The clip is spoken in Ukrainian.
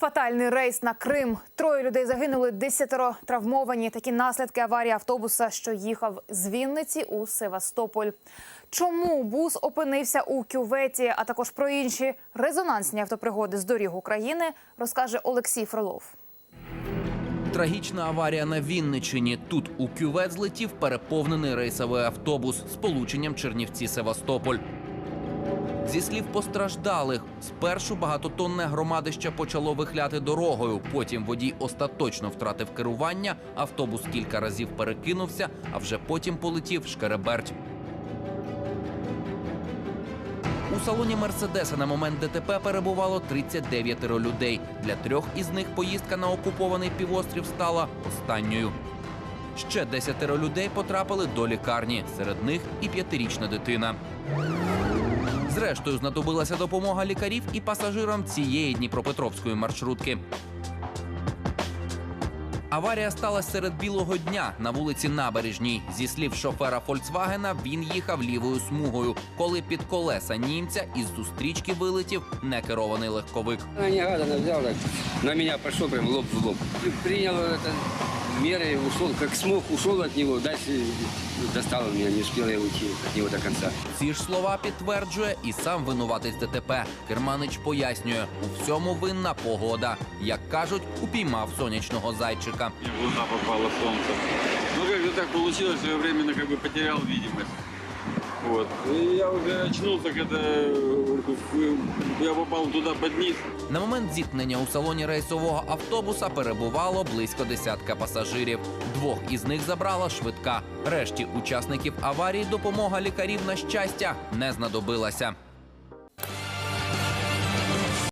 Фатальний рейс на Крим. Троє людей загинули, десятеро травмовані. Такі наслідки аварії автобуса, що їхав з Вінниці у Севастополь. Чому бус опинився у кюветі, а також про інші резонансні автопригоди з доріг України, розкаже Олексій Фролов. Трагічна аварія на Вінничині. Тут у кювет злетів переповнений рейсовий автобус з полученням Чернівці-Севастополь. Зі слів постраждалих, спершу багатотонне громадище почало вихляти дорогою. Потім водій остаточно втратив керування. Автобус кілька разів перекинувся, а вже потім полетів шкереберть. У салоні Мерседеса на момент ДТП перебувало 39 людей. Для трьох із них поїздка на окупований півострів стала останньою. Ще десятеро людей потрапили до лікарні. Серед них і п'ятирічна дитина. Зрештою, знадобилася допомога лікарів і пасажирам цієї Дніпропетровської маршрутки. Аварія сталася серед білого дня на вулиці Набережній. Зі слів шофера Фольксвагена, він їхав лівою смугою, коли під колеса німця із зустрічки вилетів некерований легковик. Она неожиданно взял, так, на меня пошел прям лоб в лоб. Принял это меры, ушел, как смог, ушел от него. Дальше достало меня, не успел я уйти от него до конца. Ці ж слова підтверджує і сам винуватець ДТП. Керманич пояснює, у всьому винна погода. Як кажуть, упіймав сонячного зайчика. Мне в сонце. Ну, как-то так получилось, что я временно как бы потерял видимость. Вот. И я уже очнулся, когда э, я попал туда під низ. На момент зіткнення у салоні рейсового автобуса перебувало близько десятка пасажирів. Двох із них забрала швидка. Решті учасників аварії допомога лікарів на щастя не знадобилася.